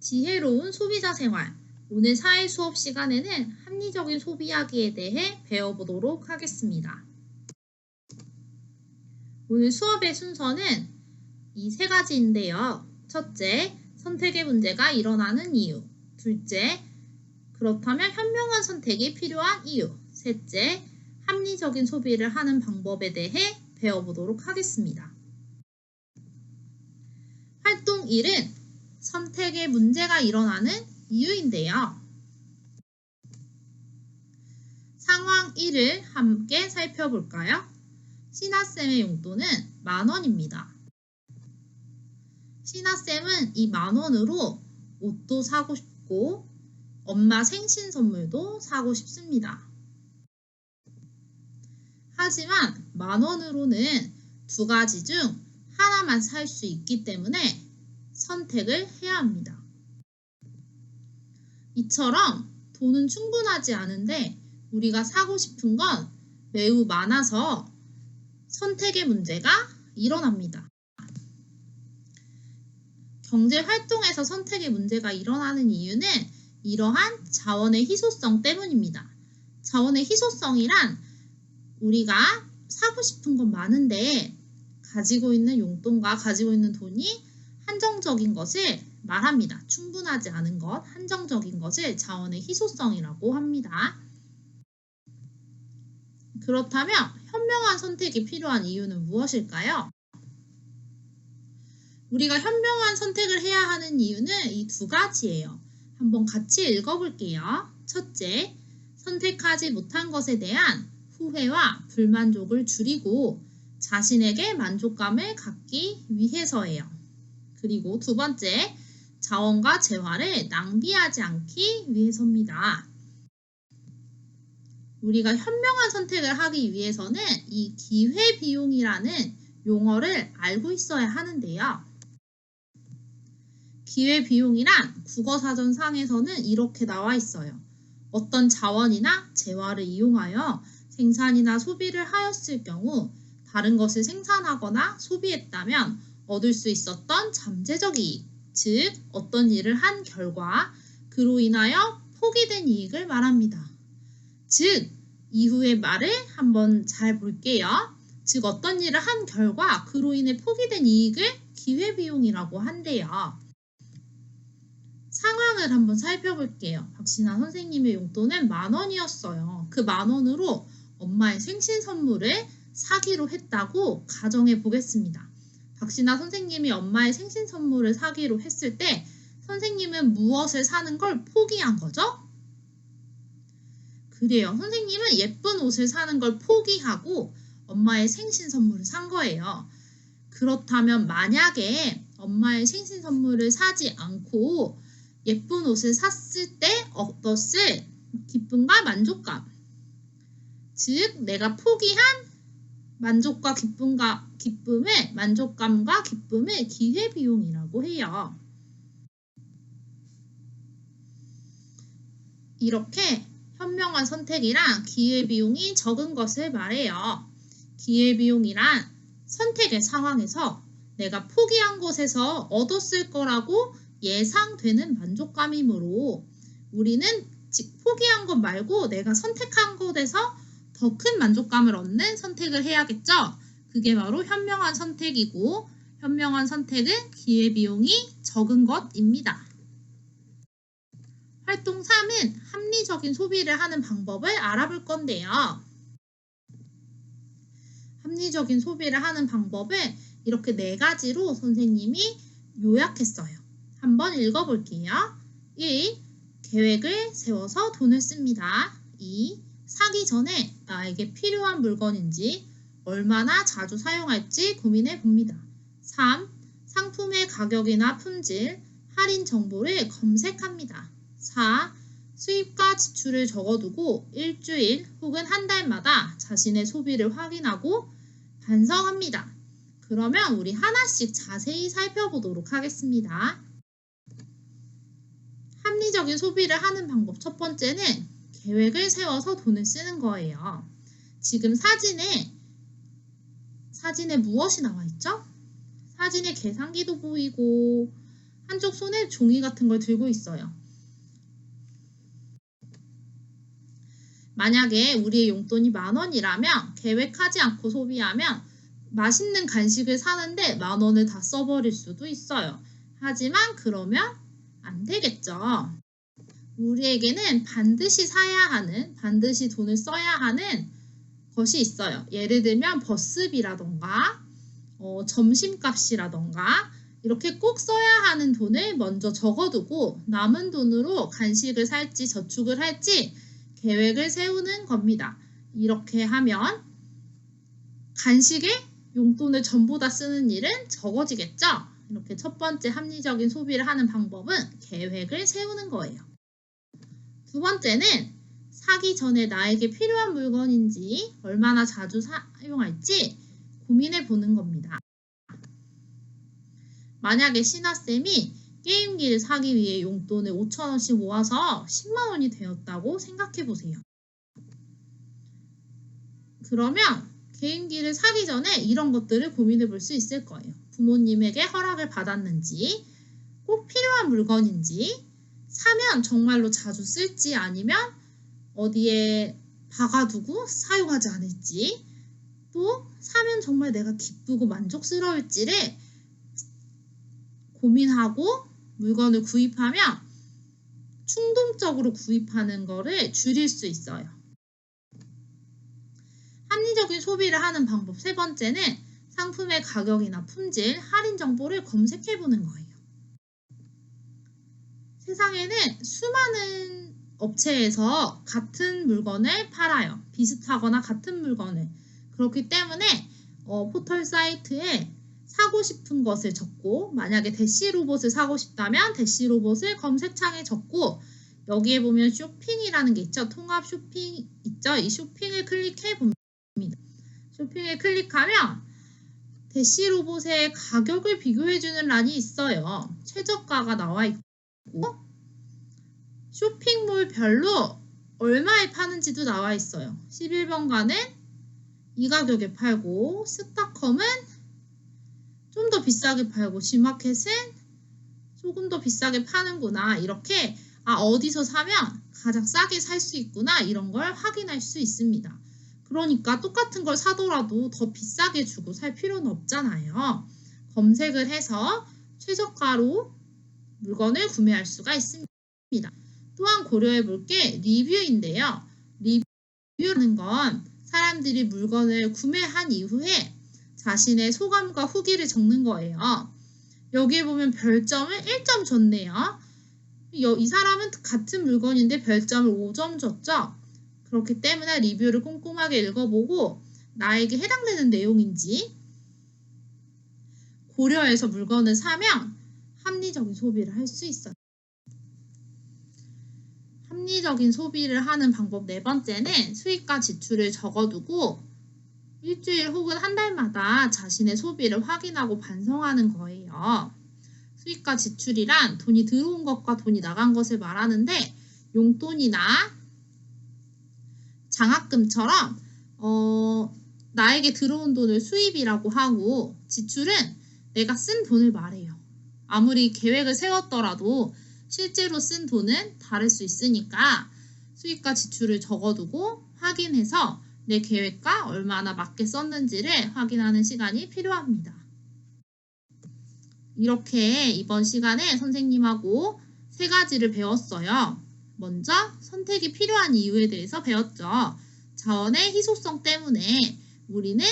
지혜로운 소비자 생활. 오늘 사회 수업 시간에는 합리적인 소비하기에 대해 배워보도록 하겠습니다. 오늘 수업의 순서는 이 세 가지인데요. 첫째, 선택의 문제가 일어나는 이유. 둘째, 그렇다면 현명한 선택이 필요한 이유. 셋째, 합리적인 소비를 하는 방법에 대해 배워보도록 하겠습니다. 활동 1은 선택의 문제가 일어나는 이유인데요. 상황 1을 함께 살펴볼까요? 신하쌤의 용돈은 만원입니다. 신하쌤은 이 만원으로 옷도 사고 싶고 엄마 생신 선물도 사고 싶습니다. 하지만 만원으로는 두 가지 중 하나만 살 수 있기 때문에 선택을 해야 합니다. 이처럼 돈은 충분하지 않은데 우리가 사고 싶은 건 매우 많아서 선택의 문제가 일어납니다. 경제 활동에서 선택의 문제가 일어나는 이유는 이러한 자원의 희소성 때문입니다. 자원의 희소성이란 우리가 사고 싶은 건 많은데 가지고 있는 용돈과 가지고 있는 돈이 한정적인 것을 말합니다. 충분하지 않은 것, 한정적인 것을 자원의 희소성이라고 합니다. 그렇다면 현명한 선택이 필요한 이유는 무엇일까요? 우리가 현명한 선택을 해야 하는 이유는 이 두 가지예요. 한번 같이 읽어볼게요. 첫째, 선택하지 못한 것에 대한 후회와 불만족을 줄이고 자신에게 만족감을 갖기 위해서예요. 그리고 두 번째, 자원과 재화를 낭비하지 않기 위해서입니다. 우리가 현명한 선택을 하기 위해서는 이 기회비용이라는 용어를 알고 있어야 하는데요. 기회비용이란 국어사전상에서는 이렇게 나와 있어요. 어떤 자원이나 재화를 이용하여 생산이나 소비를 하였을 경우 다른 것을 생산하거나 소비했다면 얻을 수 있었던 잠재적 이익, 즉 어떤 일을 한 결과 그로 인하여 포기된 이익을 말합니다. 즉 이후의 말을 한번 잘 볼게요. 즉 어떤 일을 한 결과 그로 인해 포기된 이익을 기회비용이라고 한대요. 상황을 한번 살펴볼게요. 박신아 선생님의 용돈은 만 원이었어요. 그 만 원으로 엄마의 생신 선물을 사기로 했다고 가정해 보겠습니다. 박신아 선생님이 엄마의 생신 선물을 사기로 했을 때 선생님은 무엇을 사는 걸 포기한 거죠? 그래요. 선생님은 예쁜 옷을 사는 걸 포기하고 엄마의 생신 선물을 산 거예요. 그렇다면 만약에 엄마의 생신 선물을 사지 않고 예쁜 옷을 샀을 때 어떻을 기쁨과 만족감. 즉, 내가 포기한 만족과 기쁨과 기쁨을 만족감과 기쁨을 기회 비용이라고 해요. 이렇게 현명한 선택이랑 기회 비용이 적은 것을 말해요. 기회 비용이란 선택의 상황에서 내가 포기한 곳에서 얻었을 거라고 예상되는 만족감이므로 우리는 포기한 것 말고 내가 선택한 곳에서 더 큰 만족감을 얻는 선택을 해야겠죠. 그게 바로 현명한 선택이고 현명한 선택은 기회비용이 적은 것입니다. 활동 3은 합리적인 소비를 하는 방법을 알아볼 건데요. 합리적인 소비를 하는 방법을 이렇게 네 가지로 선생님이 요약했어요. 한번 읽어볼게요. 1. 계획을 세워서 돈을 씁니다. 2. 사기 전에 나에게 필요한 물건인지 얼마나 자주 사용할지 고민해 봅니다. 3. 상품의 가격이나 품질, 할인 정보를 검색합니다. 4. 수입과 지출을 적어두고 일주일 혹은 한 달마다 자신의 소비를 확인하고 반성합니다. 그러면 우리 하나씩 자세히 살펴보도록 하겠습니다. 합리적인 소비를 하는 방법 첫 번째는 계획을 세워서 돈을 쓰는 거예요. 지금 사진에 사진에 무엇이 나와 있죠? 사진에 계산기도 보이고 한쪽 손에 종이 같은 걸 들고 있어요. 만약에 우리의 용돈이 만 원이라면 계획하지 않고 소비하면 맛있는 간식을 사는데 만 원을 다 써버릴 수도 있어요. 하지만 그러면 안 되겠죠. 우리에게는 반드시 사야 하는, 반드시 돈을 써야 하는 것이 있어요. 예를 들면 버스비라던가, 어, 점심값이라던가, 이렇게 꼭 써야 하는 돈을 먼저 적어두고 남은 돈으로 간식을 살지 저축을 할지 계획을 세우는 겁니다. 이렇게 하면 간식에 용돈을 전부 다 쓰는 일은 적어지겠죠? 이렇게 첫 번째 합리적인 소비를 하는 방법은 계획을 세우는 거예요. 두 번째는 사기 전에 나에게 필요한 물건인지 얼마나 자주 사용할지 고민해 보는 겁니다. 만약에 신하쌤이 게임기를 사기 위해 용돈을 5천원씩 모아서 10만원이 되었다고 생각해 보세요. 그러면 게임기를 사기 전에 이런 것들을 고민해 볼 수 있을 거예요. 부모님에게 허락을 받았는지, 꼭 필요한 물건인지, 사면 정말로 자주 쓸지 아니면 어디에 박아두고 사용하지 않을지, 또 사면 정말 내가 기쁘고 만족스러울지를 고민하고 물건을 구입하면 충동적으로 구입하는 거를 줄일 수 있어요. 합리적인 소비를 하는 방법 세 번째는 상품의 가격이나 품질, 할인 정보를 검색해 보는 거예요. 세상에는 수많은 업체에서 같은 물건을 팔아요. 비슷하거나 같은 물건을. 그렇기 때문에 어, 포털 사이트에 사고 싶은 것을 적고 만약에 대시 로봇을 사고 싶다면 대시 로봇을 검색창에 적고 여기에 보면 쇼핑이라는 게 있죠. 통합 쇼핑 있죠. 이 쇼핑을 클릭해 봅니다. 쇼핑을 클릭하면 대시 로봇의 가격을 비교해 주는 란이 있어요. 최저가가 나와 있고 쇼핑몰 별로 얼마에 파는지도 나와 있어요. 11번가는 이 가격에 팔고 스타컴은 좀 더 비싸게 팔고 G마켓은 조금 더 비싸게 파는구나 이렇게 아 어디서 사면 가장 싸게 살 수 있구나 이런 걸 확인할 수 있습니다. 그러니까 똑같은 걸 사더라도 더 비싸게 주고 살 필요는 없잖아요. 검색을 해서 최저가로 물건을 구매할 수가 있습니다. 또한 고려해 볼 게 리뷰인데요. 리뷰라는 건 사람들이 물건을 구매한 이후에 자신의 소감과 후기를 적는 거예요. 여기에 보면 별점을 1점 줬네요. 이 사람은 같은 물건인데 별점을 5점 줬죠. 그렇기 때문에 리뷰를 꼼꼼하게 읽어보고 나에게 해당되는 내용인지 고려해서 물건을 사면 합리적인 소비를 할 수 있어요. 합리적인 소비를 하는 방법 네 번째는 수익과 지출을 적어두고 일주일 혹은 한 달마다 자신의 소비를 확인하고 반성하는 거예요. 수익과 지출이란 돈이 들어온 것과 돈이 나간 것을 말하는데 용돈이나 장학금처럼 어, 나에게 들어온 돈을 수입이라고 하고 지출은 내가 쓴 돈을 말해요. 아무리 계획을 세웠더라도 실제로 쓴 돈은 다를 수 있으니까 수입과 지출을 적어두고 확인해서 내 계획과 얼마나 맞게 썼는지를 확인하는 시간이 필요합니다. 이렇게 이번 시간에 선생님하고 세 가지를 배웠어요. 먼저 선택이 필요한 이유에 대해서 배웠죠. 자원의 희소성 때문에 우리는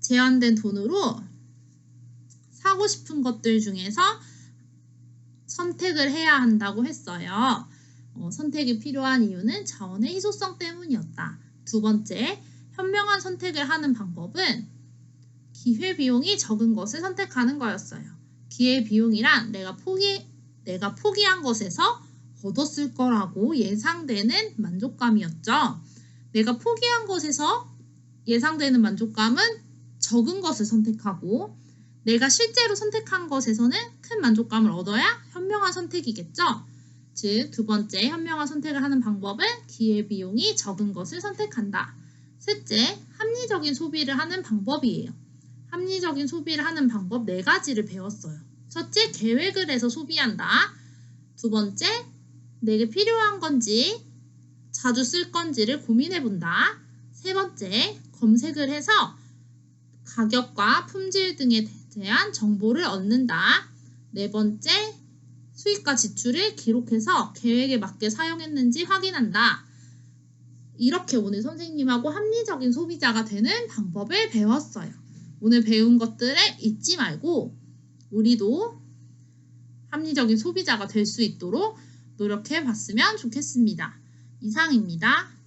제한된 돈으로 사고 싶은 것들 중에서 선택을 해야 한다고 했어요. 어, 선택이 필요한 이유는 자원의 희소성 때문이었다. 두 번째, 현명한 선택을 하는 방법은 기회 비용이 적은 것을 선택하는 거였어요. 기회 비용이란 내가 포기, 내가 포기한 것에서 얻었을 거라고 예상되는 만족감이었죠. 내가 포기한 것에서 예상되는 만족감은 적은 것을 선택하고 내가 실제로 선택한 것에서는 큰 만족감을 얻어야 현명한 선택이겠죠. 즉, 두 번째 현명한 선택을 하는 방법은 기회비용이 적은 것을 선택한다. 셋째, 합리적인 소비를 하는 방법이에요. 합리적인 소비를 하는 방법 네 가지를 배웠어요. 첫째, 계획을 해서 소비한다. 두 번째, 내게 필요한 건지, 자주 쓸 건지를 고민해 본다. 세 번째, 검색을 해서 가격과 품질 등에 대한 정보를 얻는다. 네 번째, 수익과 지출을 기록해서 계획에 맞게 사용했는지 확인한다. 이렇게 오늘 선생님하고 합리적인 소비자가 되는 방법을 배웠어요. 오늘 배운 것들을 잊지 말고 우리도 합리적인 소비자가 될 수 있도록 노력해 봤으면 좋겠습니다. 이상입니다.